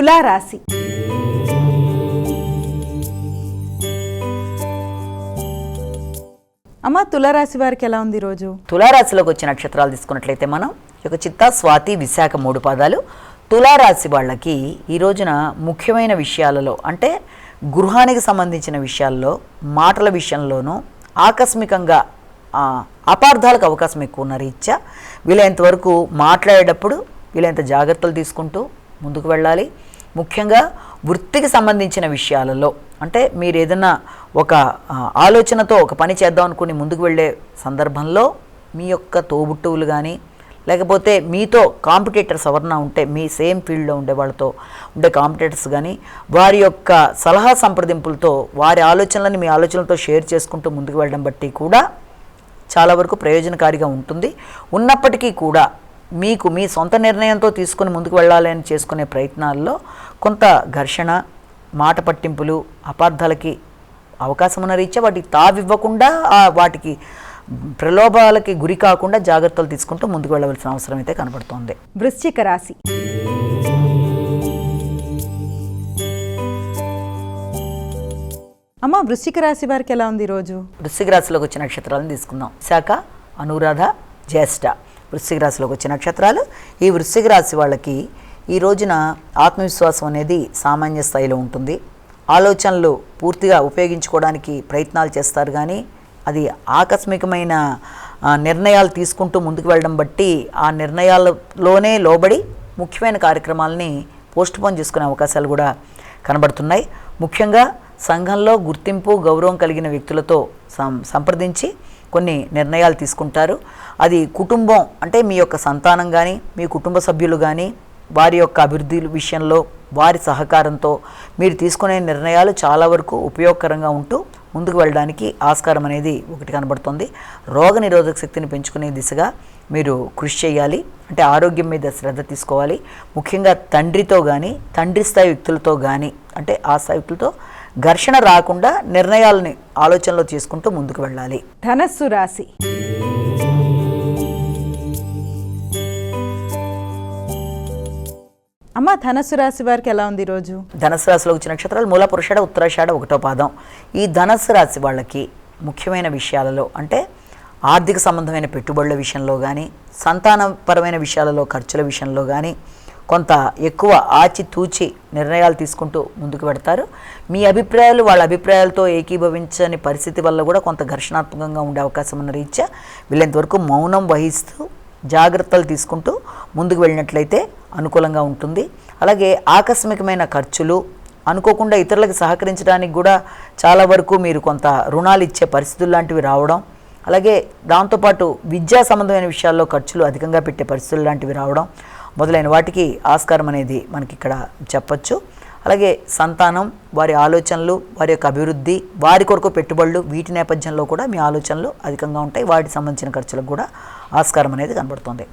తులారాశి. అమ్మ తులారాశి వారికి ఎలా ఉంది రోజు తులారాశిలోకి వచ్చే నక్షత్రాలు తీసుకున్నట్లయితే మనం యొక్క చిత్త స్వాతి విశాఖ మూడు పాదాలు తులారాశి వాళ్ళకి ఈ రోజున ముఖ్యమైన విషయాలలో అంటే గృహానికి సంబంధించిన విషయాల్లో మాటల విషయంలోనూ ఆకస్మికంగా అపార్థాలకు అవకాశం ఎక్కువ ఉన్న రీత్యా వీలైనంత వరకు మాట్లాడేటప్పుడు వీలైనంత జాగ్రత్తలు తీసుకుంటూ ముందుకు వెళ్ళాలి. ముఖ్యంగా వృత్తికి సంబంధించిన విషయాలలో. అంటే మీరు ఏదైనా ఒక ఆలోచనతో ఒక పని చేద్దాం అనుకుని ముందుకు వెళ్ళే సందర్భంలో మీ యొక్క తోబుట్టువులు కానీ లేకపోతే మీతో కాంపిటేటర్స్ ఎవరన్నా ఉంటే మీ సేమ్ ఫీల్డ్లో ఉండే వాళ్ళతో ఉండే కాంపిటేటర్స్ కానీ వారి యొక్క సలహా సంప్రదింపులతో వారి ఆలోచనలను మీ ఆలోచనలతో షేర్ చేసుకుంటూ ముందుకు వెళ్ళడం బట్టి కూడా చాలా వరకు ప్రయోజనకారిగా ఉంటుంది. ఉన్నప్పటికీ కూడా మీకు మీ సొంత నిర్ణయంతో తీసుకుని ముందుకు వెళ్ళాలి అని చేసుకునే ప్రయత్నాల్లో కొంత ఘర్షణ మాట పట్టింపులు అపార్థాలకి అవకాశం ఉన్న రీత్యా వాటికి తావివ్వకుండా వాటికి ప్రలోభాలకి గురి కాకుండా జాగ్రత్తలు తీసుకుంటూ ముందుకు వెళ్ళవలసిన అవసరం అయితే కనబడుతోంది. వృశ్చిక రాశి. అమ్మ వృశ్చిక రాశి వారికి ఎలా ఉంది ఈరోజు వృశ్చిక రాశిలోకి వచ్చే నక్షత్రాలను తీసుకుందాం. శాఖ అనురాధ జ్యేష్ఠ. వృశ్చిక రాశిలోకి వచ్చే నక్షత్రాలు. ఈ వృశ్చిక రాశి వాళ్ళకి ఈ రోజున ఆత్మవిశ్వాసం అనేది సామాన్య స్థాయిలో ఉంటుంది. ఆలోచనలు పూర్తిగా ఉపయోగించుకోవడానికి ప్రయత్నాలు చేస్తారు కానీ అది ఆకస్మికమైన నిర్ణయాలు తీసుకుంటూ ముందుకు వెళ్ళడం బట్టి ఆ నిర్ణయాలలోనే లోబడి ముఖ్యమైన కార్యక్రమాలని పోస్ట్పోన్ చేసుకునే అవకాశాలు కూడా కనబడుతున్నాయి. ముఖ్యంగా సంఘంలో గుర్తింపు గౌరవం కలిగిన వ్యక్తులతో సం సంప్రదించి కొన్ని నిర్ణయాలు తీసుకుంటారు. అది కుటుంబం అంటే మీ యొక్క సంతానం కానీ మీ కుటుంబ సభ్యులు కానీ వారి యొక్క అభివృద్ధి విషయంలో వారి సహకారంతో మీరు తీసుకునే నిర్ణయాలు చాలా వరకు ఉపయోగకరంగా ఉంటూ ముందుకు వెళ్ళడానికి ఆస్కారం అనేది ఒకటి కనబడుతుంది. రోగ నిరోధక శక్తిని పెంచుకునే దిశగా మీరు కృషి చేయాలి. అంటే ఆరోగ్యం మీద శ్రద్ధ తీసుకోవాలి. ముఖ్యంగా తండ్రితో కానీ తండ్రి స్థాయి వ్యక్తులతో కానీ అంటే ఆ స్థాయి వ్యక్తులతో ఘర్షణ రాకుండా నిర్ణయాలని ఆలోచనలో తీసుకుంటూ ముందుకు వెళ్ళాలి. ధనస్సు రాశి. అమ్మ ధనస్సు రాశి వారికి ఎలా ఉంది ఈరోజు? ధనస్సు రాశిలో వచ్చిన నక్షత్రాలు మూల పురుషాడ ఉత్తరాషాఢ ఒకటో పాదం. ఈ ధనస్సు రాశి వాళ్ళకి ముఖ్యమైన విషయాలలో అంటే ఆర్థిక సంబంధమైన పెట్టుబడుల విషయంలో కానీ సంతానపరమైన విషయాలలో ఖర్చుల విషయంలో కానీ కొంత ఎక్కువ ఆచితూచి నిర్ణయాలు తీసుకుంటూ ముందుకు పెడతారు. మీ అభిప్రాయాలు వాళ్ళ అభిప్రాయాలతో ఏకీభవించని పరిస్థితి వల్ల కూడా కొంత ఘర్షణాత్మకంగా ఉండే అవకాశం ఉన్న రీత్యా వీళ్ళంతవరకు మౌనం వహిస్తూ జాగ్రత్తలు తీసుకుంటూ ముందుకు వెళ్ళినట్లయితే అనుకూలంగా ఉంటుంది. అలాగే ఆకస్మికమైన ఖర్చులు అనుకోకుండా ఇతరులకు సహకరించడానికి కూడా చాలా వరకు మీరు కొంత రుణాలు ఇచ్చే పరిస్థితులు లాంటివి రావడం అలాగే దాంతోపాటు విద్యా సంబంధమైన విషయాల్లో ఖర్చులు అధికంగా పెట్టే పరిస్థితులు లాంటివి రావడం మొదలైన వాటికి ఆస్కారం అనేది మనకి ఇక్కడ చెప్పచ్చు. అలాగే సంతానం వారి ఆలోచనలు వారి యొక్క అభివృద్ధి వారి కొరకు పెట్టుబడులు వీటి నేపథ్యంలో కూడా మీ ఆలోచనలు అధికంగా ఉంటాయి. వాటికి సంబంధించిన ఖర్చులకు కూడా ఆస్కారం అనేది కనబడుతుంది.